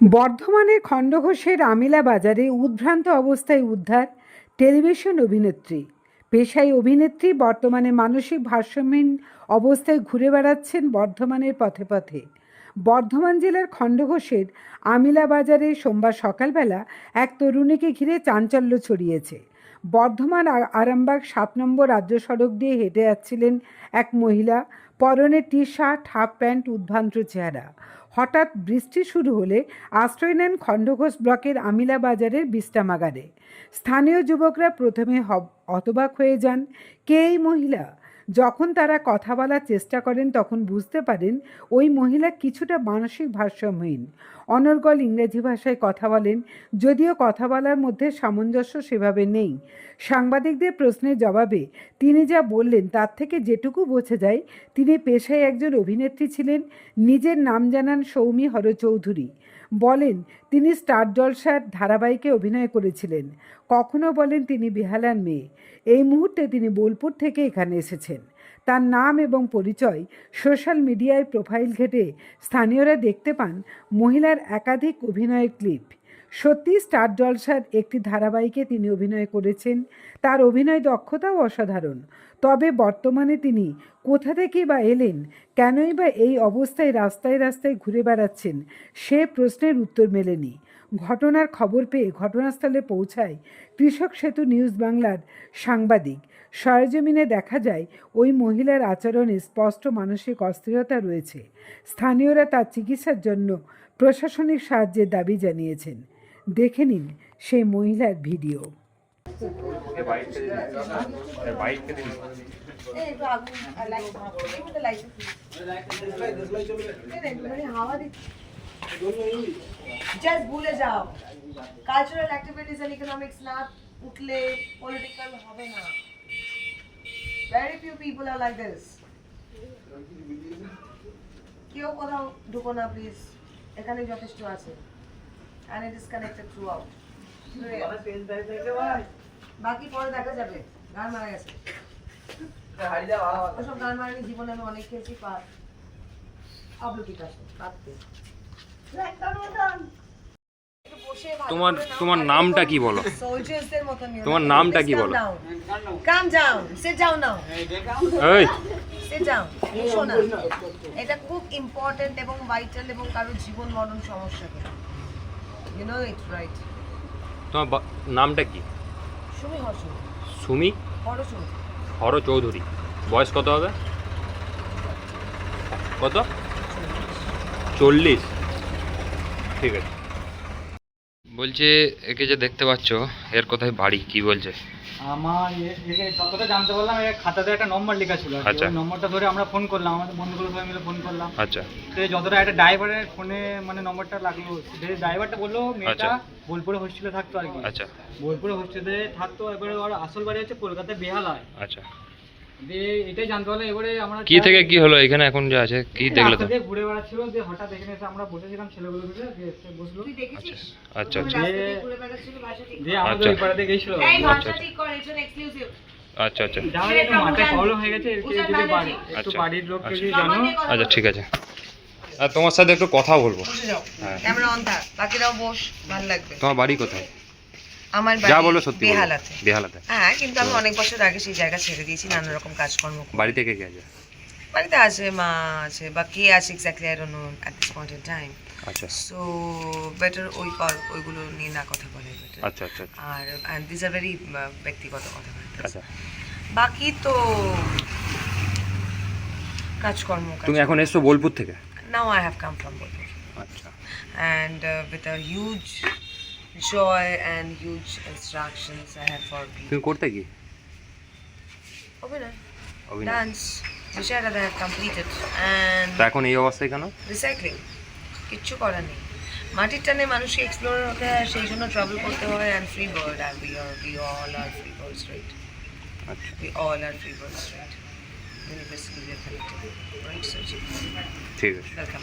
বর্ধমানের খণ্ডঘোষের আমিলা বাজারে উদ্ভ্রান্ত অবস্থায় উদ্ধার টেলিভিশন অভিনেত্রী। পেশায় অভিনেত্রী, বর্তমানে মানসিক ভারসাম্যহীন অবস্থায় ঘুরে বেড়াচ্ছেন বর্ধমানের পথে পথে। বর্ধমান জেলার খণ্ডঘোষের আমিলা বাজারে সোমবার সকালবেলা এক তরুণীকে ঘিরে চাঞ্চল্য ছড়িয়েছে। বর্ধমান আর- আরামবাগ সাত নম্বর রাজ্য সড়ক দিয়ে হেঁটে যাচ্ছিলেন এক মহিলা। পরনে টি শার্ট হাফ প্যান্ট, উদ্ভ্রান্ত চেহারা। হঠাৎ বৃষ্টি শুরু হলে আশ্রয় নেন খণ্ডঘোষ ব্লকের আমিলা বাজারের বিশ্রামাগারে স্থানীয় যুবকরা প্রথমে হতবাক হয়ে যান, কে এই মহিলা? যখন তারা কথা বলার চেষ্টা করেন তখন বুঝতে পারেন ওই মহিলা কিছুটা মানসিক ভারসাম্যহীন। অনর্গল ইংরেজি ভাষায় কথা বলেন, যদিও কথা বলার মধ্যে সামঞ্জস্য সেভাবে নেই। সাংবাদিকদের প্রশ্নের জবাবে তিনি যা বললেন তার থেকে যেটুকু বোঝা যায়, তিনি পেশায় একজন অভিনেত্রী ছিলেন, নিজের নাম জানান সৌমি হরচৌধুরী। বলেন, তিনি স্টার জলসার ধারাবাহিকে অভিনয় করেছিলেন। কখনো বলেন তিনি বেহালার মেয়ে। এই মুহূর্তে তিনি বোলপুর থেকে এখানে এসেছেন। তার নাম এবং পরিচয় সোশ্যাল মিডিয়ায় প্রোফাইল ঘেটে স্থানীয়রা দেখতে পান মহিলার একাধিক অভিনয়ের ক্লিপ। সত্যি স্টার জলসার একটি ধারাবাহিকে তিনি অভিনয় করেছেন। তার অভিনয় দক্ষতাও অসাধারণ। তবে বর্তমানে তিনি কোথা থেকেই বা এলেন, কেনই বা এই অবস্থায় রাস্তায় রাস্তায় ঘুরে বেড়াচ্ছেন, সে প্রশ্নের উত্তর মেলেনি। ঘটনার খবর পেয়ে ঘটনাস্থলে পৌঁছায় কৃষক সেতু নিউজ বাংলার সাংবাদিক। সরজমিনে দেখা যায় ওই মহিলার আচরণে স্পষ্ট মানসিক অস্থিরতা রয়েছে। স্থানীয়রা তার চিকিৎসার জন্য প্রশাসনিক সাহায্যের দাবি জানিয়েছেন। দেখে নিন সেই মহিলার ভিডিও। হাওয়া দিচ্ছে। জাস্ট ভুলে যাও। কালচারাল অ্যাক্টিভিটিস এন্ড ইকোনমিক্স না উঠলে পলিটিক্যাল হবে না। Very few people are like this কেউ কোথাও ঢুকো না প্লিজ এখানে যথেষ্ট আছে। And it is connected throughout বাকি পরে দেখা যাবে। গান মারা গেছে। ওসব গান মারানি জীবনে আমি অনেক খেয়েছি পার আবলুকি কাছে কাঁদতে তোমার তোমার নামটা কি বলো? তোমার নামটা কি বলো? কাম ডাউন সিট ডাউন নাও এই। সিট ডাউন এসো না। এটা খুব ইম্পর্টেন্ট এবং ভাইটাল এবং কারও জীবন মরণ সমস্যা ইউ নো ইট রাইট তোমার নামটা কি? সুমি হর্ষ সুমি? হর চৌধুরী বয়স কত হবে? কত? চল্লিশ। ঠিক আছে। বলছে একে যে দেখতে পাচ্ছ এর কোথায় বাড়ি? কি বলছে? আমার যতটা জানতে পারলাম এর খাতাতে একটা নম্বর লেখা ছিল আচ্ছা। ওই নম্বরটা ধরে আমরা ফোন করলাম আমাদের বন্ধুগুলো সবাই মিলে ফোন করলাম। আচ্ছা। তো যতটা একটা ড্রাইভারের ফোনে মানে নম্বরটা লাগল যে ড্রাইভারটা বলল মেয়েটা আচ্ছা। বোলপুরে হোস্টেলে থাকতো আর কি। আচ্ছা। বোলপুরে হোস্টেলে থাকতো এবারে ওর আসল বাড়ি হচ্ছে কলকাতায় বেহালায়। আচ্ছা। দিয়ে এটাই জানতে পারলাম এবারে আমরা কি থেকে কি হলো? এখানে এখন যে আছে কি দেখলে তো? ঘুরে বেড়াচ্ছিল যে হঠাৎ এখানে এসে আমরা বসেছিলাম ছেলেগুলো মিলে এসে বসল। তুই দেখেছিস? আচ্ছা আচ্ছা। দিয়ে ঘুরে বেড়াচ্ছিল বাসা ঠিক দিয়ে আমাদের আচ্ছা। ওই পাড়াতে গেছিল এই আচ্ছা, ভাষা আচ্ছা। ঠিক কর এটা এক্সক্লুসিভ আচ্ছা আচ্ছা। মাথায় প্রবলেম হয়ে গেছে এর যদি বাড়ি। একটু। বাড়ির লোককে। যদি জানো। আচ্ছা ঠিক আছে। আর তোমার সাথে একটু কথা বলব। হ্যাঁ। ক্যামেরা অন থাক বাকিরাও বস ভালো লাগবে। তোমার বাড়ি কোথায়? আমার যা বলো সত্যি বেহালাতে। বেহালাতে। হ্যাঁ কিন্তু আমি অনেক বছর আগে সেই জায়গা ছেড়ে দিয়েছি নানা রকম কাজকর্ম বাড়ি থেকে কে আছে? বাড়িতে আছে মা আছে বা কে আছে exactly I don't know at this point in time আচ্ছা। সো বেটার ওই ওইগুলো নিয়ে না কথা বলে। আচ্ছা আচ্ছা আচ্ছা, আর অ্যান্ড দিস আর ভেরি ব্যক্তিগত কথা আচ্ছা। বাকি তো কাজকর্ম তুমি এখন এসছো বোলপুর থেকে? Now I have come from Bolpur. আচ্ছা। Uh, with a huge joy and huge instructions I have for people. তুমি করতে কি? অভিনয়। dance, Vishara that I have completed and তা এখন এই অবস্থায় কেন? recycling. কিচ্ছু করার নেই। মাটির টানে মানুষকে এক্সপ্লোর হতে হয় সেই জন্য ট্রাভেল করতে হয় and free bird are we are we all are free birds right আচ্ছা। We all are free birds right university ঠিক আছে। ওয়েলকাম